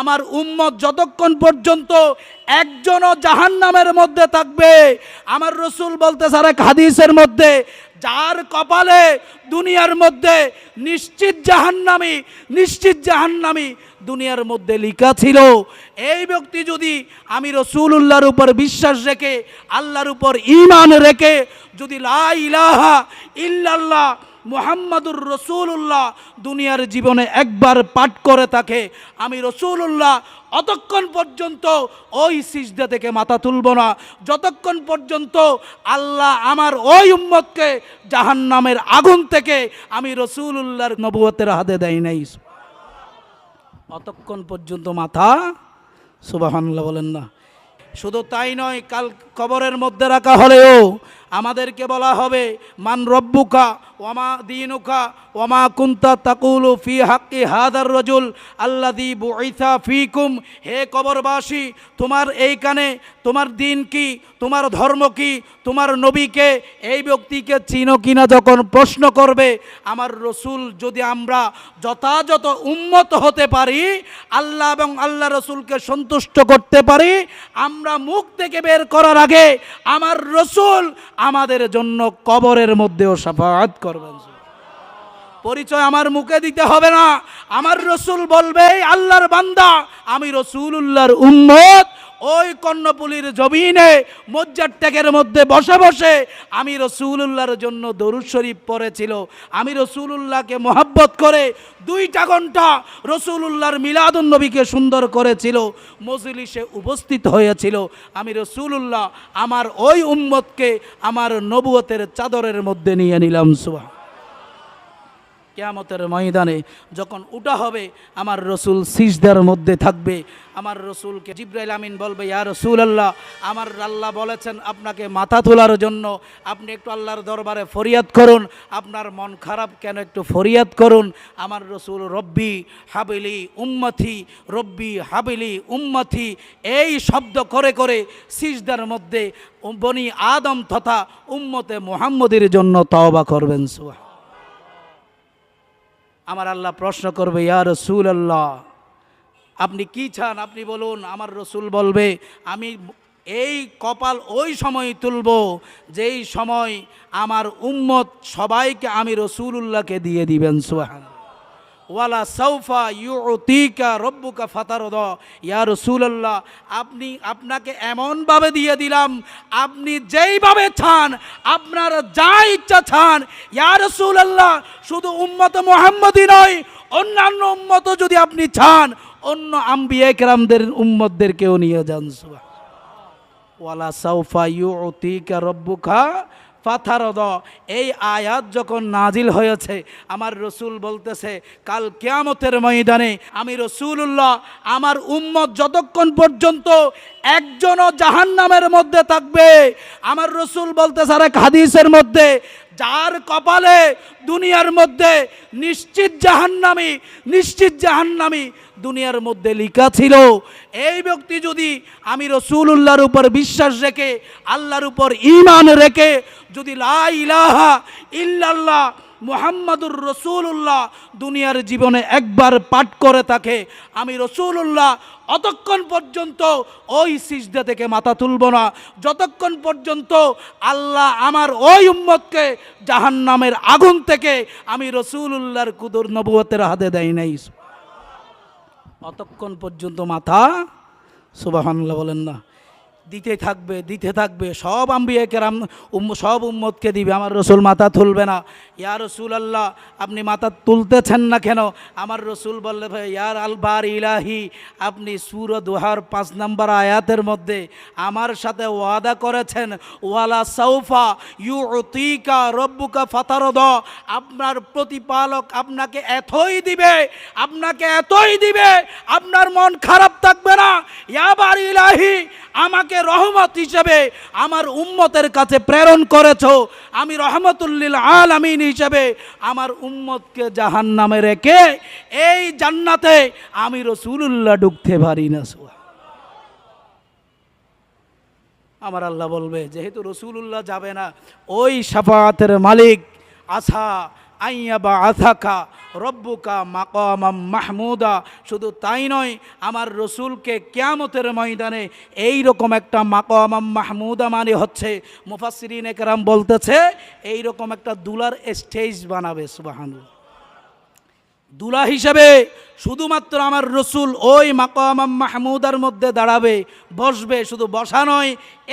আমার উম্মত যতক্ষণ পর্যন্ত একজনও জাহান নামের মধ্যে থাকবে, আমার রসুল বলতে স্যার এক হাদিসের মধ্যে, যার কপালে দুনিয়ার মধ্যে নিশ্চিত জাহান্নামি নিশ্চিত জাহান্নামি দুনিয়ার মধ্যে লিখা ছিল, এই ব্যক্তি যদি আমি রসুল্লাহর উপর বিশ্বাস রেখে, আল্লাহর উপর ইমান রেখে, যদি লা ইলাহা ইল্লাল্লাহ মোহাম্মদুর রসুল্লাহ দুনিয়ার জীবনে একবার পাঠ করে থাকে। আমি রসুল্লাহ অতক্ষণ পর্যন্ত ওই সিজদা থেকে মাথা তুলব না। যতক্ষণ পর্যন্ত আল্লাহ আমার ওই উম্মতকে জাহান্নামের আগুন থেকে আমি রসুল্লাহর নবুয়তের হাতে দেয় নাই। অতক্ষণ পর্যন্ত মাথা সুবাহান্লাহ বলেন না। শুধু তাই নয়, কাল কবরের মধ্যে রাখা হলেও আমাদেরকে বলা হবে, মান রব্বুকা ওমা দিনুকা ওমা কুন্তা তাকুলু ফি হাক্কি হাদার রজুল আল্লাদি বুইসা ফিকুম। হে কবরবাসী, তোমার এইখানে তোমার দিন কি, তোমার ধর্ম কি, তোমার নবীকে এই ব্যক্তিকে চিনো কিনা যখন প্রশ্ন করবে, আমার রসুল যদি আমরা যথাযথ উন্মত হতে পারি, আল্লাহ এবং আল্লাহ রসুলকে সন্তুষ্ট করতে পারি, আমরা মুখ থেকে বের করার আগে আমার রসুল আমাদের জন্য কবরের মধ্যেও সাফাত করবেন। পরিচয় আমার মুখে দিতে হবে না। আমার রসুল বলবে আল্লাহর বান্দা, আমি রসুল উল্লাহর উম্মত ওই কর্ণপুলির জমিনে মজ্জার ট্যাগের মধ্যে বসে বসে আমি রসুল্লাহর জন্য দরুদ শরীফ পড়েছিল। আমি রসুল্লাহকে মোহাব্বত করে দুইটা ঘণ্টা রসুল্লাহর মিলাদুন নবীকে সুন্দর করেছিল। মজলিসে উপস্থিত হয়েছিল। আমি রসুল্লাহ আমার ওই উম্মতকে আমার নবুয়তের চাদরের মধ্যে নিয়ে নিলাম সুবা কেয়ামতের ময়দানে যখন উঠা হবে, আমার রসুল সিজদার মধ্যে থাকবে। আমার রসুলকে জিব্রাইল আমিন বলবে, ইয়া রসুল আল্লাহ আমার আল্লাহ বলেছেন আপনাকে মাথা তোলার জন্য। আপনি একটু আল্লাহর দরবারে ফরিয়াদ করুন। আপনার মন খারাপ কেন একটু ফরিয়াদ করুন? আমার রসুল, রব্বি হাবিলি উম্মথি রব্বি হাবিলি উম্মথি এই শব্দ করে করে সিজদার মধ্যে বনি আদম তথা উম্মতে মোহাম্মদের জন্য তওবা করবেন সুহা আমার আল্লাহ প্রশ্ন করবে, ইয়া রসুল আল্লাহ আপনি কি চান? আপনি বলুন, আমার রসুল বলবে, আমি এই কপাল ওই সময় তুলব যেই সময় আমার উম্মত সবাইকে আমি রসুল উল্লাহকে দিয়ে দিবেন সুহান ওয়ালা সৌফা ইউতিকা রব্বুকা ফাতারদ। ইয়া রসুলাল্লাহ, আপনি, আপনাকে এমনভাবে দিয়ে দিলাম, আপনি যেইভাবে চান, আপনার যা ইচ্ছা চান। ইয়া রসুলাল্লাহ, শুধু উম্মত মোহাম্মদই নয়, অন্যান্য উম্মত যদি আপনি চান, অন্য আম্বিয়া কেরামদের উম্মতদেরকেও নিয়ে যান ওয়ালা সাউফা ইউতিকা রব্বুকা ফাথারদ এই আয়াত যখন নাজিল হয়েছে, আমার রসুল বলতেছে, কাল কেয়ামতের ময়দানে আমি রসুল্লাহ আমার উম্মত যতক্ষণ পর্যন্ত একজনও জাহান নামের মধ্যে থাকবে, আমার রসুল বলতেছে আর এক হাদিসের মধ্যে যার কপালে দুনিয়ার মধ্যে নিশ্চিত জাহান্নামি নিশ্চিত জাহান্নামি দুনিয়ার মধ্যে লিখা ছিল, এই ব্যক্তি যদি আমি রসুল্লাহর উপর বিশ্বাস রেখে, আল্লাহর উপর ইমান রেখে, যদি লা ইলাহা ইল্লাল্লাহ মোহাম্মদুর রসুল্লাহ দুনিয়ার জীবনে একবার পাঠ করে থাকে আমি রসুল্লাহ অতক্ষণ পর্যন্ত ওই সিজদা থেকে মাথা তুলব না। যতক্ষণ পর্যন্ত আল্লাহ আমার ওই উম্মতকে জাহান্নামের আগুন থেকে আমি রসুল্লাহর কুদুর নবুয়তের হাতে দেয় নাই। অতক্ষণ পর্যন্ত মাথা সুবাহান্লাহ বলেন না। দিতে থাকবে দিতে থাকবে। সব আম্বিয়া উম সব উম্মতকে দিবে। আমার রসুল মাথা তুলবে না। ইয়া রসুল আল্লাহ আপনি মাথা তুলতেছেন না কেন? আমার রসুল বললে ইয়ার আলবার ইলাহি, আপনি সুর দোহার পাঁচ নম্বর আয়াতের মধ্যে আমার সাথে ওয়াদা করেছেন, ওয়ালা সৌফা ইউ অতিকা রব্বুকা ফাতারদ। আপনার প্রতিপালক আপনাকে এতই দিবে, আপনাকে এতই দিবে, আপনার মন খারাপ থাকবে না। ইয়াবার ইলাহি, আমাকে রহমত হিসেবে আমার উম্মতের কাছে প্রেরণ করেছ, আমি রহমতুল্লিল আলামিন হিসেবে আমার উম্মতকে জাহান নামে রেখে এই জান্নাতে আমি রসুল্লাহ ঢুকতে পারি না সুয়া আমার আল্লাহ বলবে, যেহেতু রসুল্লাহ যাবে না, ওই সাফাতের মালিক আশা আইয়া বা আথাকা রব্বুকা মাকামাম মাহমুদা। শুধু তাই নয়, আমার রসুলকে কেয়ামতের ময়দানে এই রকম একটা মাকামাম মাহমুদা মানে হচ্ছে মুফাসরিন একরাম বলতেছে এই রকম একটা দুলার স্টেজ বানাবে, সুবাহানুল্লাহ। দুলা হিসেবে শুধুমাত্র আমার রসুল ওই মাকাম মাহমুদার মধ্যে দাঁড়াবে, বসবে, শুধু বসা নয়,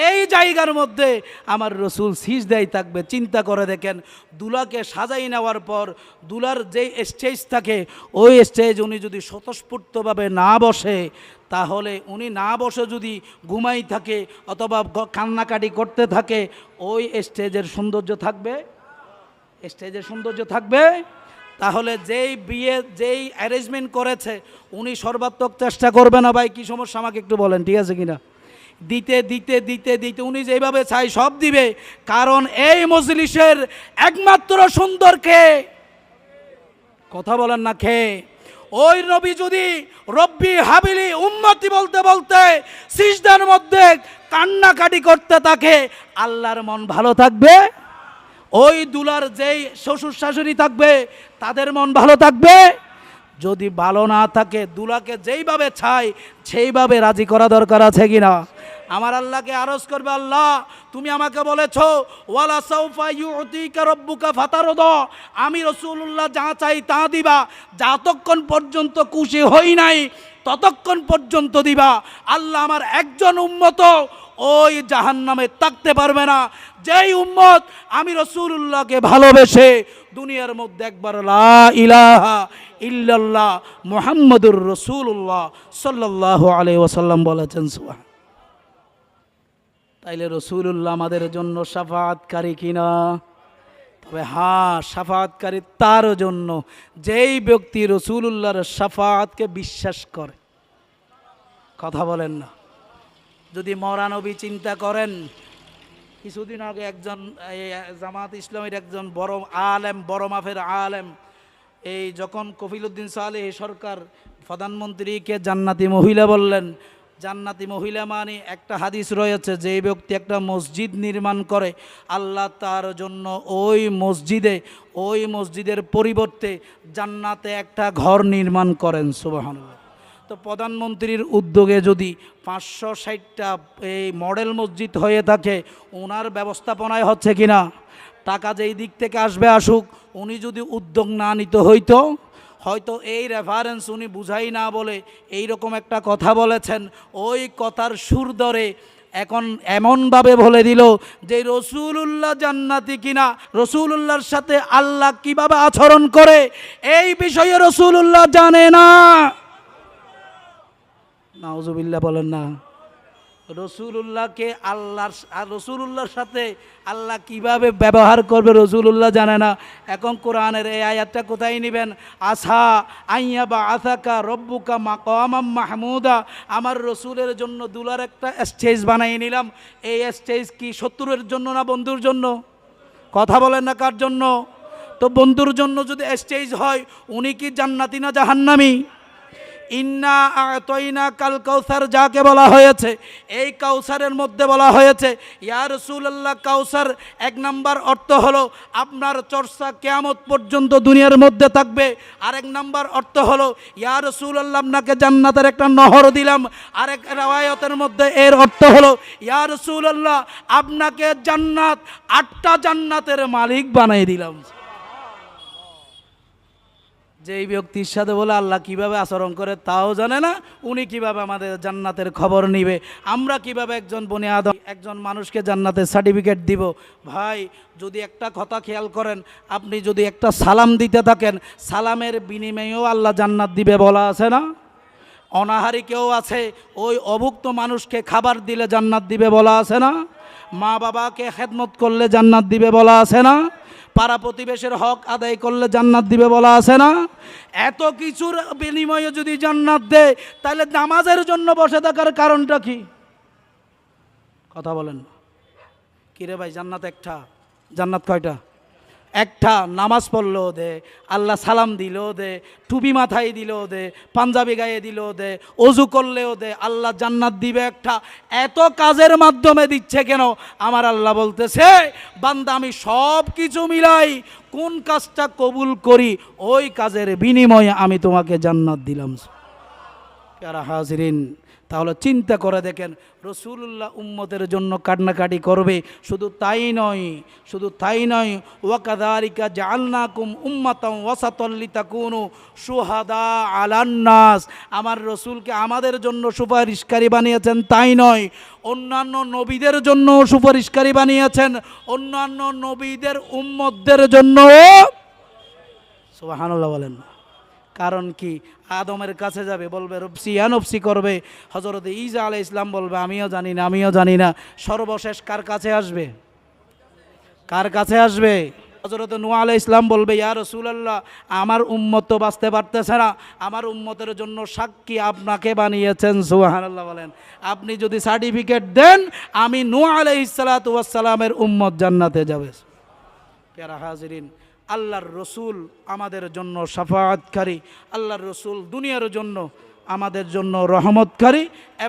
এই জায়গার মধ্যে আমার রসুল সিজদাই থাকবে। চিন্তা করে দেখেন, দুলাকে সাজাই নেওয়ার পর দুলার যেই স্টেজ থাকে, ওই স্টেজ উনি যদি স্বতঃস্ফূর্তভাবে না বসে, তাহলে উনি না বসে যদি ঘুমাই থাকে অথবা কান্নাকাটি করতে থাকে, ওই স্টেজের সৌন্দর্য থাকবে? স্টেজের সৌন্দর্য থাকবে? তাহলে যেই বিয়ে, যেই অ্যারেঞ্জমেন্ট করেছে, উনি সর্বাত্মক চেষ্টা করবে না ভাই? কি সমস্যা? আমাকে একটু বলেন, ঠিক আছে কিনা? দিতে দিতে দিতে দিতে, উনি যেভাবে চাই সব দিবে। কারণ এই মজলিসের একমাত্র সুন্দর সুন্দরকে কথা বলেন না খেয়ে ওই নবী যদি রব্বি হাবিলি উম্মতি বলতে বলতে সিজদার মধ্যে কান্নাকাটি করতে থাকে, আল্লাহর মন ভালো থাকবে? ওই দুলার যেই শ্বশুর শাশুড়ি থাকবে, তাদের মন ভালো থাকবে? যদি ভালো না থাকে, দুলাকে যেইভাবে চাই, সেইভাবে রাজি করা দরকার আছে কিনা? আমার আল্লাহকে আরজ করবে, আল্লাহ, তুমি আমাকে বলেছ, ওয়ালা সৌফা ইউতিকা রব্বুকা ফাতারদ। আমি রসুল্লাহ যা চাই তা দিবা। যতক্ষণ পর্যন্ত খুশি হই নাই, ততক্ষণ পর্যন্ত দিবা। আল্লাহ আমার একজন উম্মত ওই জাহান নামে থাকতে পারবে না। যেই উম্মত আমি রসুল্লাহকে ভালোবেসে দুনিয়ার মধ্যে একবার লা ইলাহা ইল্লাল্লাহ মুহাম্মদুর রসুল্লাহ সাল্লাহ আলাই ওসাল্লাম বলেছেন, সুবহান। তাইলে রসুল্লাহ আমাদের জন্য সাফাতকারী কিনা তবে হ্যাঁ সাফাতকারী তার জন্য যেই ব্যক্তি রসুল্লাহর সাফাতকে বিশ্বাস করে। কথা বলেন না। যদি মরানবী চিন্তা করেন, কিছুদিন আগে একজন জামাত ইসলামের একজন বড় আলেম, বড় মাফের আলেম, এই যখন কফিলুদ্দিন সালেহ সরকার প্রধানমন্ত্রীকে জান্নাতি মহিলা বললেন, জান্নাতি মহিলা মানে একটা হাদিস রয়েছে, যে ব্যক্তি একটা মসজিদ নির্মাণ করে, আল্লাহ তার জন্য ওই মসজিদে, ওই মসজিদের পরিবর্তে জান্নাতে একটা ঘর নির্মাণ করেন, সুবহানাল্লাহ। তো প্রধানমন্ত্রীর উদ্যোগে যদি পাঁচশো ষাটটা এই মডেল মসজিদ হয়ে থাকে, ওনার ব্যবস্থাপনায় হচ্ছে কিনা টাকা যেই দিক থেকে আসবে আসুক, উনি যদি উদ্যোগ না নিতে হইতো, হয়তো এই রেফারেন্স উনি বুঝাই না বলে এই রকম একটা কথা বলেছেন। ওই কথার সুর দরে এখন এমনভাবে বলে দিল যে, রসুলুল্লাহ জান্নাতি কিনা রসুলুল্লাহর সাথে আল্লাহ কীভাবে আচরণ করে? এই বিষয়ে রসুলুল্লাহ জানে না। নাউজুবিল্লাহ বলেন না। রসুলুল্লাহকে আল্লাহর আর রসুলুল্লাহর সাথে আল্লাহ কীভাবে ব্যবহার করবে রসুলুল্লাহ জানে না। এখন কোরআনের এই আয়াতটা কোথায় নেবেন? আশা আইয়া বা আসাকা রব্বুকা মা মাকামাম মাহমুদা। আমার রসুলের জন্য দুলার একটা স্টেজ বানিয়ে নিলাম। এই স্টেজ কি শত্রুর জন্য না বন্ধুর জন্য? কথা বলেন না কার জন্য? তো বন্ধুর জন্য যদি স্টেজ হয়, উনি কি জান্নাতি না জাহান্নামি? ইন্না আতইনা কাল কাউসার যাকে বলা হয়েছে, এই কাউসারের মধ্যে বলা হয়েছে, ইয়া রসুল্লাহ কাউসার এক নাম্বার অর্থ হলো আপনার চর্চা কেয়ামত পর্যন্ত দুনিয়ার মধ্যে থাকবে। আরেক নাম্বার অর্থ হলো, ইয়া রসুল্লাহ আপনাকে জান্নাতের একটা নহর দিলাম। আরেক রেওয়ায়তের মধ্যে এর অর্থ হলো, ইয়া রসুল্লাহ আপনাকে জান্নাত, আটটা জান্নাতের মালিক বানাই দিলাম। যেই ব্যক্তির সাথে বলে আল্লাহ কীভাবে আচরণ করে তাও জানে না, উনি কীভাবে আমাদের জান্নাতের খবর নিবে। আমরা কীভাবে একজন বনে আদম, একজন মানুষকে জান্নাতের সার্টিফিকেট দিব? ভাই, যদি একটা কথা খেয়াল করেন, আপনি যদি একটা সালাম দিতে থাকেন, সালামের বিনিময়েও আল্লাহ জান্নাত দিবে বলা আছে না? অনাহারি কেউ আছে, ওই অভুক্ত মানুষকে খাবার দিলে জান্নাত দিবে বলা আছে না? মা বাবাকে খেদমত করলে জান্নাত দিবে বলা আছে না? পাড়া প্রতিবেশের হক আদায় করলে জান্নাত দিবে বলা আছে না? এত কিছুর বিনিময়ে যদি জান্নাত দেয়, তাহলে নামাজের জন্য বসে থাকার কারণটা কি? কথা বলেন কিরে ভাই, জান্নাত একটা? জান্নাত কয়টা? একটা নামাজ পড়লেও দে, আল্লাহ সালাম দিলেও দে, টুপি মাথায় দিলেও দে, পাঞ্জাবি গায়ে দিলেও দে, অজু করলেও দে, আল্লাহ জান্নাত দিবে একটা। এত কাজের মাধ্যমে দিচ্ছে কেন? আমার আল্লাহ বলতেছে, বান্দা, আমি সব কিছু মিলাই কোন কাজটা কবুল করি, ওই কাজের বিনিময়ে আমি তোমাকে জান্নাত দিলাম। প্যারা হাজরিন, তাহলে চিন্তা করে দেখেন রসুল্লাহ উম্মতের জন্য কান্নাকাটি করবে, শুধু তাই নয়, শুধু তাই নয় ওয়াকাদারিকা জালনাকুম উম্মাতাম ওয়াসাতল্লি তাকুনু সুহাদা আলান্নাস আমার রসুলকে আমাদের জন্য সুপারিশকারী বানিয়েছেন তাই নয়, অন্যান্য নবীদের জন্য সুপারিশকারী বানিয়েছেন, অন্যান্য নবীদের উম্মতদের জন্য। সুবহানাল্লাহ বলেন না। কারণ কি? আদমের কাছে যাবে, বলবে রবসি নফসি করবে। হজরত ইজা আলাই ইসলাম বলবে, আমিও জানি না, আমিও জানি না। সর্বশেষ কার কাছে আসবে? কার কাছে আসবে? হজরত নুয়া আলাই ইসলাম বলবে, ইয়া রসুলাল্লাহ, আমার উম্মত তো বাঁচতে পারতেছে না। আমার উম্মতের জন্য সাক্ষী আপনাকে বানিয়েছেন। সুহানাল্লাহ বলেন। আপনি যদি সার্টিফিকেট দেন, আমি নুয়া আলাই ইসালাতামের উম্মত জান্নাতে যাবে। প্যারা হাজরিন আল্লাহর রসুল আমাদের জন্য সাফাৎকারী আল্লাহর রসুল দুনিয়ার জন্য আমাদের জন্য রহমতকারী এবং